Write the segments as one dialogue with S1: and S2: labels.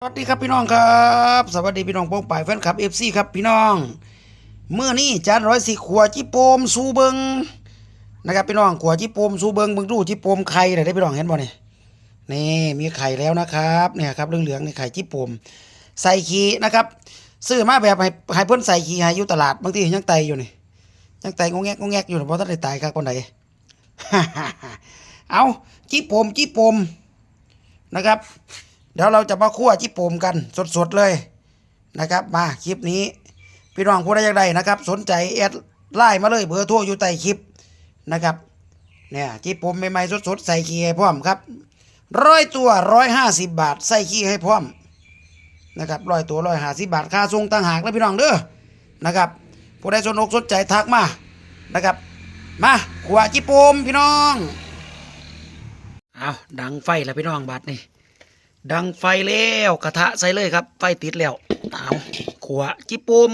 S1: สวัสดีครับพี่น้องครับ สวัสดีพี่น้องโป้งป่ายแฟนคลับเอฟซีครับพี่น้องเมื่อนี้จานร้อยสี่ขวจิโปมสูเบิงนะครับพี่น้องขวจิโปมสูเบิงเบิงดูจิโปมไข่เลยได้พี่น้องเห็นบ่เนี่ยนี่มีไข่แล้วนะครับเนี่ยครับเหลืองๆนี่ไข่จิโปมใส่ขี้นะครับซื้อมาแบบให้ให้เพิ่นใส่ขี้ให้อยู่ตลาดบางทียังไตอยู่นี่ยังไตงงแงกงงแงกอยู่เพราะท่านได้ตายครับคนใดเอาจิโปมจิโปมนะครับ เดี๋ยวเราจะมาคั่วจิโปมกันสดๆเลยนะครับ มาคลิปนี้ พี่น้องผู้ใดอยากได้นะครับ สนใจแอดไลน์มาเลยเบอร์โทรอยู่ใต้คลิปนะครับ เนี่ยจิโปมใหม่ๆสดๆใส่ขี้ให้พร้อมครับร้อยตัวร้อยห้าสิบบาท ใส่ขี้ให้พร้อมนะครับร้อยตัวร้อยห้าสิบบาทค่าส่งต่างหากแล้วพี่น้องเด้อนะครับผู้ใดสนอกสนใจทักมานะครับ มาขัวจิโปมพี่น้องเอาดังไฟแล้วพี่น้องบาดนี่ ดังไฟแล้วกระทะใส่เลยครับ ไฟติดแล้วเอาขัวจิปุ่ม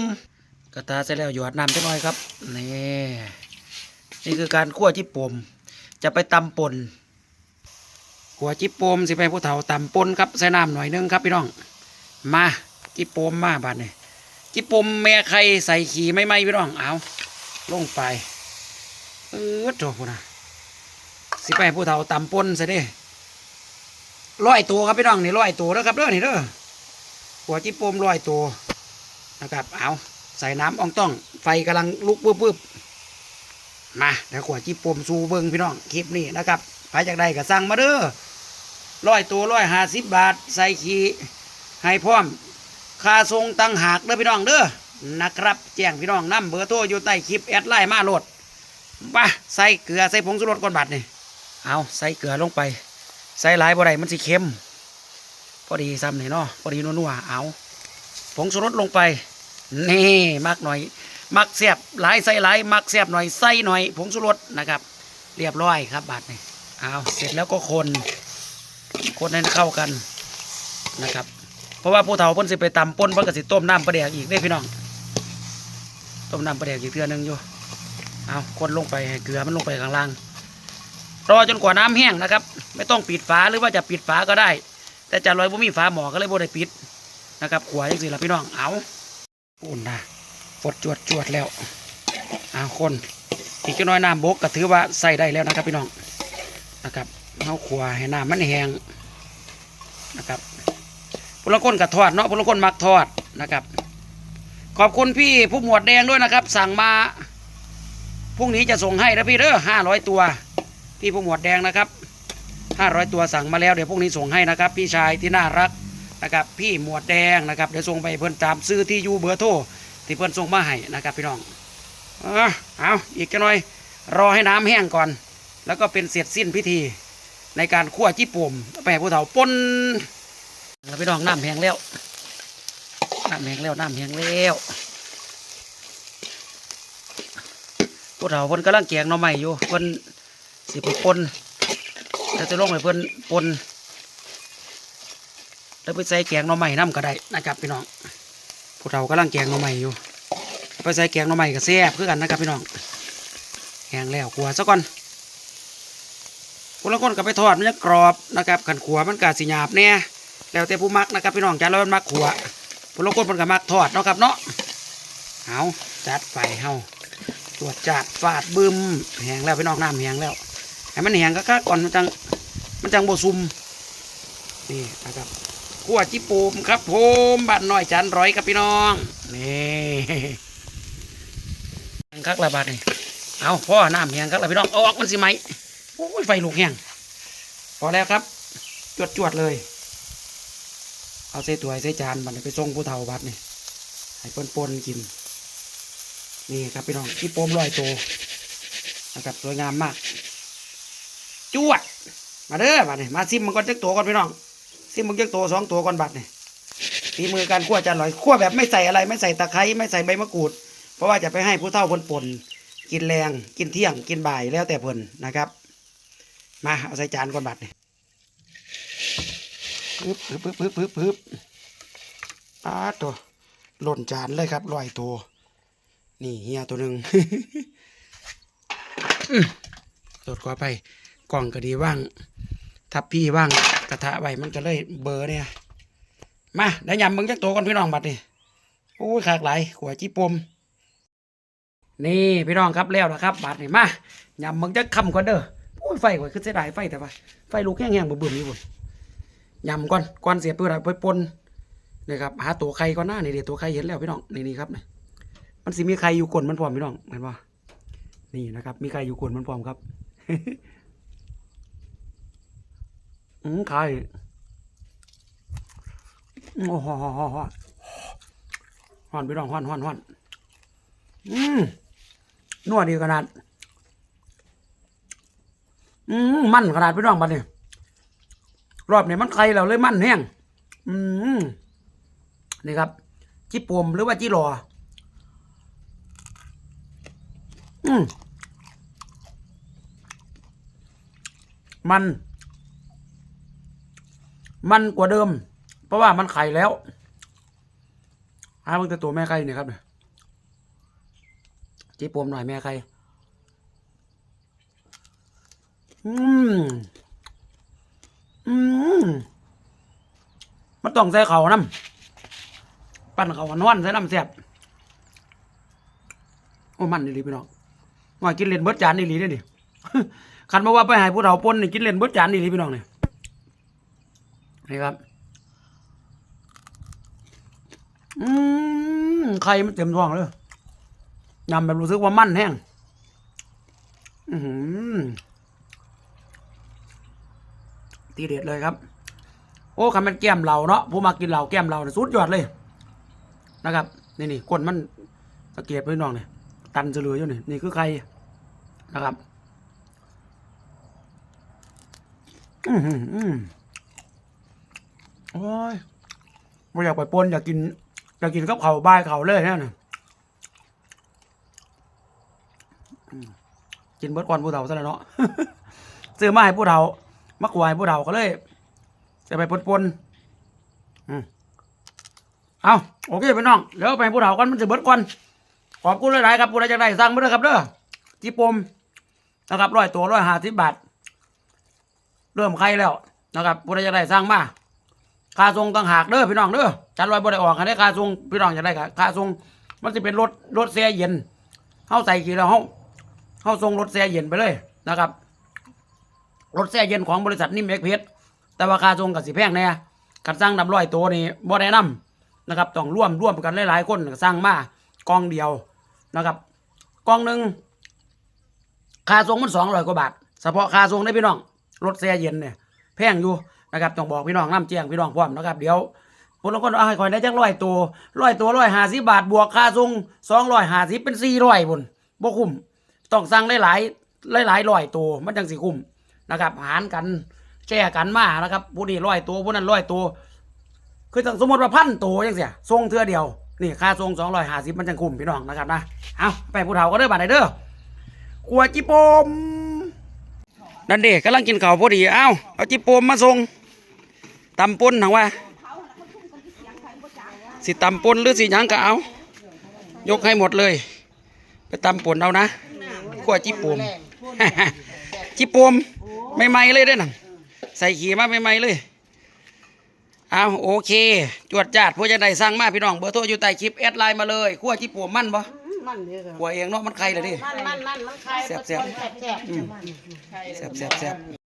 S1: กระทะใส่แล้วหยอดน้ำไปหน่อยครับนี่นี่คือการขั่วจิปุ่มจะไปตำป่นขัวจิปุ่มสิไปผู้เฒ่าตำป่นครับใส่น้ำหน่อยนึงครับพี่น้อง มาจิปุ่มมาบาดนี่จิปุ่มแม่ไข่ใส่ขี่ไม่ไหมพี่น้องเอาลงไปเออโถพุ่นะสิไปผู้เฒ่าตำป่นใส่เด้ ร้อยตัวครับพี่น้องนี่ร้อยตัวนะครับเด้อนี่เด้อหัวจิปโปมร้อยตัวนะครับ เอาใส่น้ำอ่องต้อง ไฟกำลังลุกปึ๊บๆมาเดี๋ยวขวดจิปโปมสูเบิงพี่น้องคลิปนี้นะครับใครจากใดก็สั่งมาเด้อร้อยตัวร้อยห้าสิบบาท ใส่ขีให้พร้อมค่าทรงตังหากเด้อพี่น้องเด้อนะครับ แจ้งพี่น้องนํเบอร์โทรอยู่ใต้คลิปแอดไลน์มาโหลดมาใส่เกลือใส่ผงชูรสก่อนบัดนี่เอาใส่เกลือลงไป ใส่หลายบ่ได้มันสิเค็ม พอดีซ้ำนี่เนาะพอดีนัวๆเอาผงชูรสลงไป นี่มักหน่อย มักแซ่บหลายใส่หลายมักแซ่บหน่อยใส่หน่อย ผงชูรสนะครับ เรียบร้อยครับบาดนี่เอาเสร็จแล้วก็คนคนให้เข้ากันนะครับ เพราะว่าผู้เฒ่าเพิ่นสิไปตำป่นเพิ่นก็สิต้มน้ำปลาแดกอีกเด้พี่น้องต้มน้ำปลาแดกอีกเทื่อนึงอยู่เอาคนลงไปให้เกลือมันลงไปข้างล่าง รอจนกว่าน้ำแห้งนะครับ ไม่ต้องปิดฝาหรือว่าจะปิดฝาก็ได้ แต่จะลอยบ่มีฝาหมอก็เลยบ่ได้ปิดนะครับขวาจังสิล่ะพี่น้องเอาอุ่นนะฝดจวดจวดแล้วเอาคนอีกจักหน้อยน้ำบกก็ถือว่าใส่ได้แล้วนะครับพี่น้องนะครับเอาขวาให้น้ำมันแห้งนะครับพลคนกับทอดเนาะพลคนมักทอดนะครับ ขอบคุณพี่ผู้หมวดแดงด้วยนะครับ สั่งมาพรุ่งนี้จะส่งให้นะพี่เด้อห้าร้อยตัว พี่ผู้หมวดแดงนะครับ 500 ตัวสั่งมาแล้วเดี๋ยวพวกนี้ส่งให้นะครับ พี่ชายที่น่ารักนะครับ พี่หมวดแดงนะครับเดี๋ยวส่งไปเพื่อนตามซื้อที่อยู่เบอร์โทรที่เพื่อนส่งมาให้นะครับพี่น้องเอาอาอีกกันหน่อย รอให้น้ำแห้งก่อน แล้วก็เป็นเสร็จสิ้นพิธีในการคั่วจี้ปุ่มไปให้ผู้เฒ่าปนแล้วพี่น้องน้ำแห้งแล้วน้ำแห้งแล้วน้ำแห้งแล้วผู้เฒ่าเพิ่นกำลังแกงน่อไม้อยู่เพิ่น สิไปปนแล้วจะลงไปเพิ่นปนแล้วไปใส่แกงหน่อไม้น้ำก็ได้นะครับพี่น้องผู้เฒ่ากำลังแกงหน่อไม้อยู่ ไปใส่แกงหน่อไม้ก็แซ่บคือกันนะครับพี่น้องแห้งแล้วขัวซะก่อนคนละคนก็ไปทอดมันจะกรอบนะครับขันขัวมันกาสิหยาบแน่แล้วแต่ผู้มักนะครับพี่น้องจาเรามันมักขัวคนละคนมันก็มักทอดเนาะครับเนาะเอาจัดไฟเฮาตรวจจัดฟาดบึมแห้งแล้วพี่น้องน้ำแห้งแล้ว ให้มันแห้งก็ค่าก่อนมันจังมันจังโบซุมนี่นะครับขั่วจิปูมครับผมบานน้อยจันร้อยครับพี่น้องนี่แหงคักละบาดนี่เอาพ่อน้ำแห้งคักละพี่น้องเอาออกมันสิไหมโอ้ยไฟลุกแห้งพอแล้วครับ จวดจวดๆเลย เอาใส่ถ้วยใส่จานบัดนี้ไปส่งผู้เฒ่าบัดนี่ให้ปนปนๆกิน นี่ครับพี่น้องจิโปมลอยโตนะครับสวยงามมาก จวด มาเด้อบัดนี่มาซิมมันก่อนจักตัวก่อนพี่น้อง ซิมมันจักตัวสองตัวก่อนบัดนี่ฝีมือการคั่วจานลอยคั่วแบบไม่ใส่อะไรไม่ใส่ตะไคร้ไม่ใส่ใบมะกรูด เพราะว่าจะไปให้ผู้เฒ่าคนป่นกินแรงกินเที่ยงกินบ่ายแล้วแต่เพิ่นนะครับ มาเอาใส่จานก่อนบัดนี่ยปึ๊บปึ๊บปึ๊บปึ๊บปึ๊บปึ๊บปาตัวหล่นจานเลยครับลอยตัวนี่เฮียตัวหนึ่งตรวจขอไป กล่องก็ดีว่าง ทับพี่ว่างกระทะไว้มันก็เลยเบอร์เนี่ย มาเดี๋ยำเบิ่งจักโตก่อนพี่น้องบัดนี่โอ้ยขากหลขัวจีปมนี่พี่น้องครับแล้วนะครับบัดนี่มายำเบิ่งจักคำก่อนเด้อโอ้ยไฟข่อยคือเสียดายไฟแต่ว่าไฟลุกแห้งๆบ่เบิ่อยู่พุ่นยำก่อนก่อนเสียเปื้อนไปปนนี่ครับหาตัวไข่ก่อนหน้านี่เดี๋ยวตัวไข่เห็นแล้วพี่น้องนี่นี่ครับนี่มันสิมีไข่อยู่ก้นมันพร้อมพี่น้องเห็นป่นี่นะครับ มีไข่อยู่ก้นมันพร้อมครับ อืมไข่โอ้โหฮอนฮอนพี่น้องฮอนฮอนฮอนอืมนัวดีขนาด อืมมันขนาดพี่น้องบัดนี้รอบนี้มันไข่แล้วเลยมันแห้งอืมนี่ครับ จิปมหรือว่าจิรออืมมัน มันกว่าเดิม เพราะว่ามันไข่แล้วหาเบิ่งแต่ตัวแม่ไข่เนี่ยครับเนี่ยจีปมหน่อยแม่ไข่อืมอืมมันต้องใส่เขาน้ำปั้นเขาวน้อนใส่น้ำแซ่บโอ้มันนี่ลีพี่น้องว่ากินเล่นเบิร์ดจานนี่ลีได้ดิคันมาว่าไปหายผู้เฒ่าปนนี่กินเล่นเบิร์ดจานนี่ลีพี่น้องนี่ นี่ครับ อืมไข่มันเต็มท้องเลยยำแบบรู้สึกว่ามันแห้ง อือหือทีเด็ดเลยครับ โอ้คำมันแก้มเราเนาะผู้มากินเหล่าแก้มเราเนี่ยสุดยอดเลย นะครับ นี่นี่ก้นมันสังเกตพี่น้องเนี่ยตันจะเหลืออยู่นี่นี่คือใครนะครับ อืมอืม โอ้ยไม่อยากไปปนอยากกิน อยากกินกับเขาวบายเขาเลยเนี่ยนะกินเบิดก่อนผู้เฒ่าซะแล้วเนาะซื้อมาให้ผู้เฒ่ามักวายผู้เฒ่าก็เลย จะไปปนปนอืมเอาโอเคพี่น้องเดี๋ยวไปผู้เฒ่ากันมันจะเบิดก่อนขอบคุณหลายๆครับผู้ใดจะได้สั่งมาเด้อครับเด้อที่ปมนะครับร้อยตัวร้อยห้าสิบบาทเริ่มใครแล้วนะครับผู้ใดจะได้สั่งมา ค่าทรงต่างหากเด้อพี่น้องเด้อจันลอยบ่ได้ออกให้ได้ค่าทรงพี่น้องจะได้ค่าทรงมันจะเป็นรถรถแช่เย็นเฮาใส่กี่แล้วเฮาเฮาทรงรถแช่เย็นไปเลยนะครับ รถแช่เย็นของบริษัทนิ่มเอ็กเพชแต่ว่าค่าส่งกับสิแพงแน่การสร้างนำร้อยตัวนี่บ่แนะนำนะครับต้องร่วมร่วมกันหลายๆคนสร้างมากองเดียวนะครับกองหนึ่งค่าส่งมันสองร้อยกว่าบาทเฉพาะค่าส่งได้พี่น้องรถแช่เย็นเนี่ยแพงอยู่ นะครับต้องบอกพี่น้องน้ำแจ้งพี่น้องพร้อมนะครับเดี๋ยวคนละคนเอาให้คอยได้จักร้อยตัวร้อยตัวร้อยห้าสิบบาทบวกค่าส่งสองร้อยห้าสิบเป็นสี่ร้อยบุญบ่คุ้มต้องสั่งหลายๆหลายร้อยตัวมันจังสิคุ้มนะครับหารกันแช่กันมานะครับผู้นี้ร้อยตัวผู้นั้นร้อยตัวคือสมมติว่าพันตัวยังเสียทรงเทือเดียวนี่ค่าทรงสองร้อยห้าสิบมันจังคุ้มพี่น้องนะครับนะเอาไปผู้เฒ่าก็เด้อบัดนี้เด้อขวดจิปมนั่นเด็กกำลังกินข้าวพอดีเอ้าเอาจิปมมาส่ง ตำปนถังว่า สิตำปนหรือสิหยังก็เอา ยกให้หมดเลย ไปตำปนเอานะขวดจิโปมจิโปมไม่ไหมๆเลยเด้อนั่นใส่ขี่มาไม่ไหมๆเลยเอาโอเค จวดจาดผู้จะได้สั่งมาพี่น้องเบอร์โทรอยู่ใต้คลิปแอดไลน์มาเลยขั้วจิโปมมันบ่
S2: มันเด้อค่ะ
S1: ขั้วเองเนาะมันใครเลยดิ
S2: มันมันมันมันคลาย
S1: แซ่บๆ
S2: แซ่บแซ่บ
S1: แซ่บแซ่บแซ่บ